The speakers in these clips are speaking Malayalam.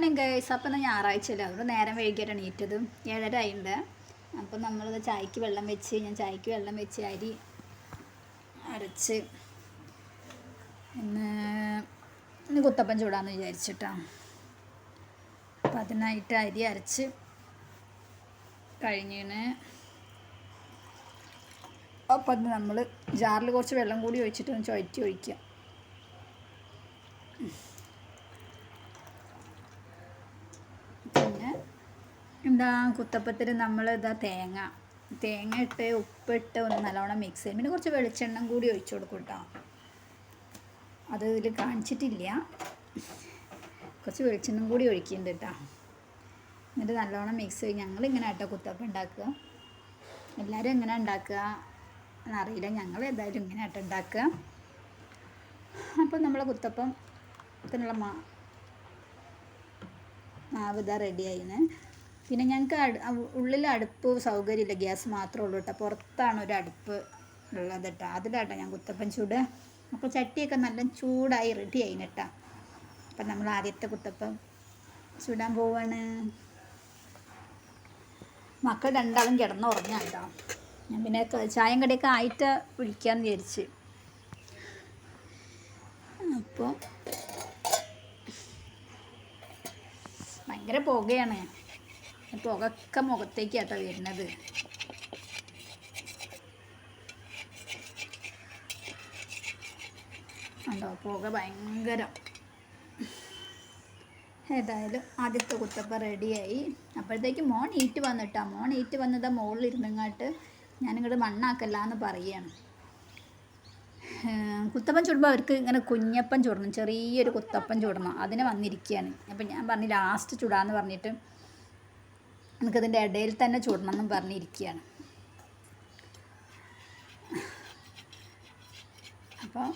മോർണിംഗ് ഗൈസ് അപ്പം ഇന്ന് ഞായറാഴ്ചയല്ലേ? അതുകൊണ്ട് നേരം വൈകിട്ട് എണീറ്റത്. ഏഴര ആയിട്ടുണ്ട് അപ്പം നമ്മളത് ചായക്ക് വെള്ളം വെച്ച് ഞാൻ ചായക്ക് വെള്ളം വെച്ച് അരി അരച്ച് ഇന്ന് ഇന്ന് കുത്തപ്പം ചൂടാന്ന് വിചാരിച്ചിട്ടാ. അപ്പം അതിനായിട്ട് അരി അരച്ച് കഴിഞ്ഞിന് അപ്പം അത് നമ്മൾ ജാറിൽ കുറച്ച് വെള്ളം കൂടി ഒഴിച്ചിട്ട് ചുഴറ്റി ഒഴിക്കുക പിന്നെ എന്താ കുത്തപ്പത്തിൽ നമ്മൾ ഇതാ തേങ്ങ. തേങ്ങ ഇട്ട് ഉപ്പിട്ട് ഒന്ന് നല്ലോണം മിക്സ് ചെയ്യും. പിന്നെ കുറച്ച് വെളിച്ചെണ്ണം കൂടി ഒഴിച്ചു കൊടുക്കും കേട്ടോ അത് ഇതിൽ കാണിച്ചിട്ടില്ല. കുറച്ച് വെളിച്ചെണ്ണം കൂടി ഒഴിക്കുന്നുണ്ട് കേട്ടോ എന്നിട്ട് നല്ലോണം മിക്സ് ചെയ്യും. ഞങ്ങൾ ഇങ്ങനെ കേട്ടോ കുത്തപ്പം ഉണ്ടാക്കുക എല്ലാവരും എങ്ങനെ ഉണ്ടാക്കുക എന്നറിയില്ല. ഞങ്ങൾ ഏതായാലും ഇങ്ങനെ ആട്ടോ ഉണ്ടാക്കുക അപ്പം നമ്മളെ കുത്തപ്പം ത്തിനുള്ള മാ മാവ് ഇതാ റെഡി ആയിന്. പിന്നെ ഞങ്ങൾക്ക് ഉള്ളിൽ അടുപ്പ് സൗകര്യമില്ല. ഗ്യാസ് മാത്രമേ ഉള്ളൂ കേട്ടോ. പുറത്താണ് ഒരു അടുപ്പ് ഉള്ളത് കേട്ടോ. അതിലാട്ടോ ഞാൻ കുത്തപ്പൻ ചൂട്. അപ്പോൾ ചട്ടിയൊക്കെ നല്ല ചൂടായി റെഡി ആയിന് കേട്ടോ. അപ്പം നമ്മൾ ആദ്യത്തെ കുത്തപ്പം ചൂടാൻ പോവാണ്. മക്കൾ രണ്ടാളും കിടന്നുറങ്ങാം കേട്ടോ. ഞാൻ പിന്നെ ചായം കടിയൊക്കെ ആയിട്ട് വിളിക്കാമെന്ന് വിചാരിച്ച്. അപ്പോൾ ഭയങ്കര പുകയാണ്. ഈ മുഖത്തേക്ക് കേട്ടോ വരുന്നത്. ഉണ്ടോ പുക ഭയങ്കരം. ഏതായാലും ആദ്യത്തെ കുത്തപ്പ റെഡിയായി. അപ്പോഴത്തേക്ക് മോൺ ഈറ്റ് വന്നിട്ടാ. മോൺ ഈറ്റ് വന്നത് മുകളിൽ ഇരുന്നങ്ങാട്ട് ഞാനിങ്ങോട്ട് മണ്ണാക്കല്ല എന്ന് പറയുകയാണ് കുത്തപ്പം ചുടുമ്പോൾ അവർക്ക് ഇങ്ങനെ കുഞ്ഞപ്പം ചുടണം. ചെറിയൊരു കുത്തപ്പം ചുടണം. അതിനെ വന്നിരിക്കുകയാണ് അപ്പം ഞാൻ പറഞ്ഞു ലാസ്റ്റ് ചുടാന്ന് പറഞ്ഞിട്ട് നമുക്കതിന്റെ ഇടയിൽ തന്നെ ചുടണം എന്നും പറഞ്ഞിരിക്കുകയാണ്. അപ്പോൾ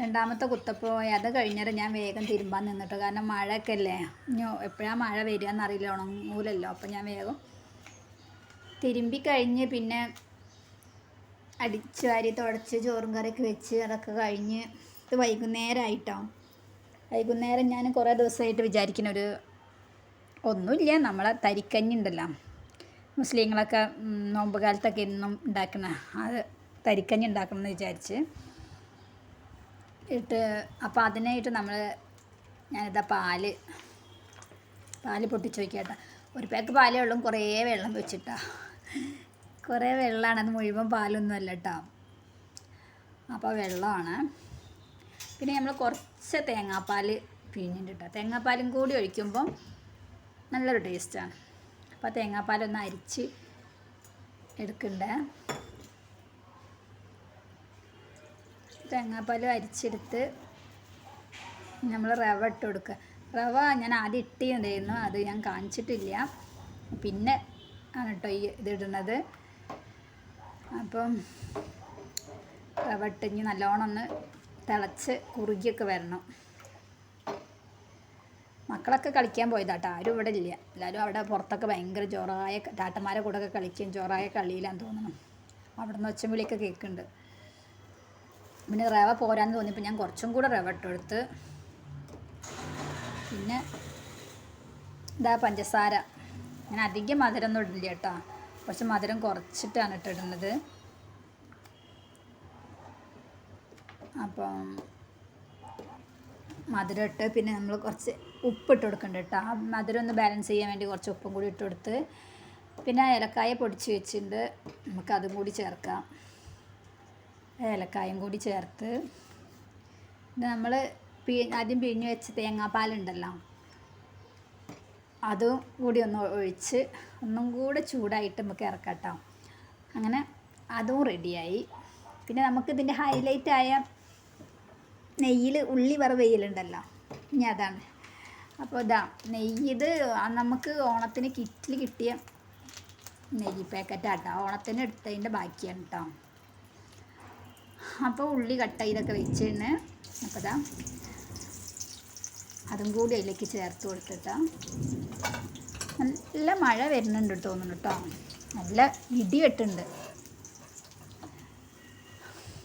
രണ്ടാമത്തെ കുത്തപ്പ് പോയി അത് കഴിഞ്ഞിട്ട് ഞാൻ വേഗം തിരുമ്പാൻ നിന്നിട്ട്. കാരണം മഴയൊക്കെ അല്ലേ ഇനി എപ്പോഴാണ് മഴ വരിക എന്നറിയില്ല ഉണങ്ങൂലല്ലോ. അപ്പം ഞാൻ വേഗം തിരുമ്പി കഴിഞ്ഞ് പിന്നെ അടിച്ച് വാരി തുടച്ച് ചോറും കറിയൊക്കെ വെച്ച് അതൊക്കെ കഴിഞ്ഞ് ഇത് വൈകുന്നേരമായിട്ടോ. വൈകുന്നേരം ഞാൻ കുറേ ദിവസമായിട്ട് വിചാരിക്കുന്ന ഒരു ഒന്നുമില്ല. നമ്മളെ തരിക്കഞ്ഞി ഉണ്ടല്ലോ മുസ്ലിങ്ങളൊക്കെ നോമ്പ് കാലത്തൊക്കെ എന്നും ഉണ്ടാക്കുന്ന അത് തരിക്കഞ്ഞി ഉണ്ടാക്കണം എന്ന് വിചാരിച്ച് ഇട്ട് അപ്പോൾ അതിനായിട്ട് നമ്മൾ ഞാനിതാ പാൽ പാൽ പൊട്ടിച്ച് നോക്കിയാട്ട ഒരു പാക്ക് പാലേ ഉള്ളൂ. കുറേ വെള്ളം വെച്ചിട്ടാ. കുറേ വെള്ളമാണ് അത് മുഴുവൻ പാലൊന്നും അല്ല കേട്ടോ അപ്പോൾ വെള്ളമാണ്. പിന്നെ നമ്മൾ കുറച്ച് തേങ്ങാപ്പാൽ പിഴിഞ്ഞിട്ട് കേട്ടോ തേങ്ങാപ്പാലും കൂടി ഒഴിക്കുമ്പം നല്ലൊരു ടേസ്റ്റാണ് അപ്പോൾ തേങ്ങാപ്പാലൊന്ന് അരിച്ച് എടുക്കണ്ടേ? തേങ്ങാപ്പാൽ അരിച്ചെടുത്ത് നമ്മൾ റവ ഇട്ട് കൊടുക്കുക. റവ ഞാൻ ആദ്യം ഇട്ടിട്ടുണ്ടായിരുന്നു അത് ഞാൻ കാണിച്ചിട്ടില്ല. പിന്നെ ആണ് കേട്ടോ ഈ ഇതിടുന്നത് അപ്പം റവ ഇട്ടിഞ്ഞ് നല്ലോണം ഒന്ന് തിളച്ച് കുറുകിയൊക്കെ വരണം. മക്കളൊക്കെ കളിക്കാൻ പോയതാട്ടോ. ആരും ഇവിടെ ഇല്ല. എല്ലാവരും അവിടെ പുറത്തൊക്കെ ഭയങ്കര ജോറായ ടാട്ടന്മാരെ കൂടെ ഒക്കെ കളിക്കും. ജോറായ കളിയിലാന്ന് തോന്നുന്നു അവിടെ നിന്ന് ഒച്ചം വിളിയൊക്കെ കേൾക്കുന്നുണ്ട്. പിന്നെ റവ പോരാന്ന് തോന്നിയപ്പോൾ ഞാൻ കുറച്ചും കൂടെ റവ ഇട്ടെടുത്ത് പിന്നെ ഇതാ പഞ്ചസാര. ഞാൻ അധികം മധുരം ഒന്നും ഇടില്ല കേട്ടോ. പക്ഷെ മധുരം കുറച്ചിട്ടാണ് ഇട്ടിടുന്നത് അപ്പം മധുരം ഇട്ട് പിന്നെ നമ്മൾ കുറച്ച് ഉപ്പ് ഇട്ട് കൊടുക്കണ്ട കേട്ടോ മധുരം ഒന്ന് ബാലൻസ് ചെയ്യാൻ വേണ്ടി കുറച്ച് ഉപ്പും കൂടി ഇട്ട് കൊടുത്ത് പിന്നെ ഏലക്കായ പൊടിച്ച് വെച്ചിട്ടുണ്ട്. നമുക്ക് അതും കൂടി ചേർക്കാം. ഏലക്കായും കൂടി ചേർത്ത് ഇത് നമ്മൾ പി ആദ്യം പിഴിഞ്ഞ് വെച്ച തേങ്ങാപ്പാലുണ്ടല്ലോ അതും കൂടി ഒന്ന് ഒഴിച്ച് ഒന്നും കൂടെ ചൂടായിട്ട് നമുക്ക് ഇറക്കാം അങ്ങനെ അതും റെഡിയായി പിന്നെ നമുക്ക് ഇതിന്റെ ഹൈലൈറ്റായ നെയ്യിൽ ഉള്ളി വറവ് വെയിലുണ്ടല്ലോ ഇനി അതാണ്. അപ്പോൾ ഇതാ നെയ്യ് ഇത് നമുക്ക് ഓണത്തിന് കിറ്റിൽ കിട്ടിയ നെയ്യ് പാക്കറ്റാട്ടോ ഓണത്തിന് എടുത്തതിന്റെ ബാക്കിയാണ് കേട്ടോ അപ്പോൾ ഉള്ളി കട്ട് ചെയ്തൊക്കെ വെച്ചിരുന്ന് അപ്പോൾ ഇതാ അതും കൂടി അതിലേക്ക് ചേർത്ത് കൊടുത്തിട്ടാ. നല്ല മഴ വരുന്നുണ്ട് തോന്നുന്നു കേട്ടോ നല്ല ഇടി വെട്ടുണ്ട്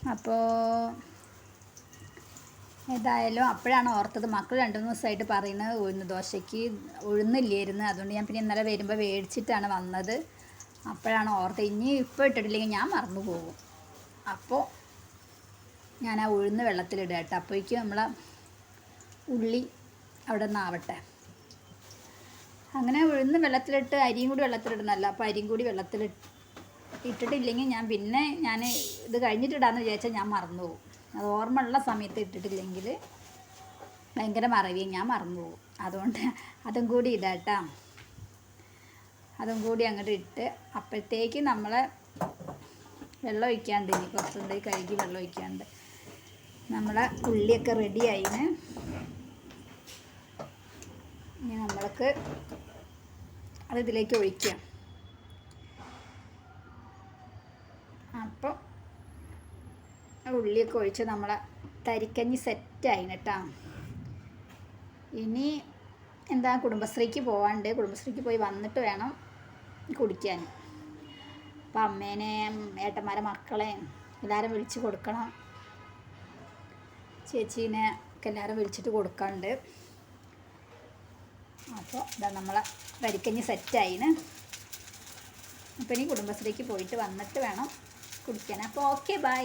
അപ്പോൾ ഏതായാലും അപ്പോഴാണ് ഓർത്തത്. മക്കൾ രണ്ട് മൂന്ന് ദിവസമായിട്ട് പറയുന്നത് ഉഴുന്ന് ദോശയ്ക്ക് ഉഴുന്നില്ലായിരുന്നു. അതുകൊണ്ട് ഞാൻ പിന്നെ ഇന്നലെ വരുമ്പോൾ മേടിച്ചിട്ടാണ് വന്നത്. അപ്പോഴാണ് ഓർത്തത്. ഇനി ഇപ്പോൾ ഇട്ടിട്ടില്ലെങ്കിൽ ഞാൻ മറന്നു പോകും. അപ്പോൾ ഞാൻ ആ ഉഴുന്ന് വെള്ളത്തിലിടുക കേട്ടോ. അപ്പോഴേക്കും നമ്മളെ ഉള്ളി അവിടെ നിന്നാവട്ടെ അങ്ങനെ ഉഴുന്ന് വെള്ളത്തിലിട്ട് അരിയും കൂടി വെള്ളത്തിലിടുന്നല്ല അപ്പോൾ അരിയും കൂടി വെള്ളത്തിൽ ഇട്ടിട്ടില്ലെങ്കിൽ ഞാൻ പിന്നെ ഞാൻ ഇത് കഴിഞ്ഞിട്ടിടാന്ന് വിചാരിച്ചാൽ ഞാൻ മറന്നു പോകും. അത് ഓർമ്മയുള്ള സമയത്ത് ഇട്ടിട്ടില്ലെങ്കിൽ ഭയങ്കര മറവിയും ഞാൻ മറന്നു പോകും. അതുകൊണ്ട് അതും കൂടി ഇടാട്ടാ അതും കൂടി അങ്ങോട്ട് ഇട്ട് അപ്പോഴത്തേക്ക് നമ്മൾ വെള്ളം ഒഴിക്കാണ്ട് ഇനി കുറച്ചുകൊണ്ട് കഴുകി വെള്ളം ഒഴിക്കാണ്ട് നമ്മളെ ഉള്ളിയൊക്കെ റെഡി ആയിന്. ഇനി നമ്മൾക്ക് അത് ഇതിലേക്ക് ഒഴിക്കാം. അപ്പോൾ ഉള്ളിയൊക്കെ ഒഴിച്ച് നമ്മളെ തരിക്കഞ്ഞി സെറ്റായി കേട്ടോ ഇനി എന്താ കുടുംബശ്രീക്ക് പോകാണ്ട് കുടുംബശ്രീക്ക് പോയി വന്നിട്ട് വേണം കുടിക്കാൻ. അപ്പം അമ്മേനെയും ഏട്ടന്മാരെ മക്കളെയും എല്ലാവരും വിളിച്ച് കൊടുക്കണം. ചേച്ചീനെ ഒക്കെ എല്ലാവരും വിളിച്ചിട്ട് കൊടുക്കാണ്ട്. അപ്പോൾ ഇതാ നമ്മളെ വരിക്കഞ്ഞ് സെറ്റായിന്. അപ്പം ഇനി കുടുംബശ്രീക്ക് പോയിട്ട് വന്നിട്ട് വേണം കുടിക്കാൻ. അപ്പോൾ ഓക്കെ ബൈ.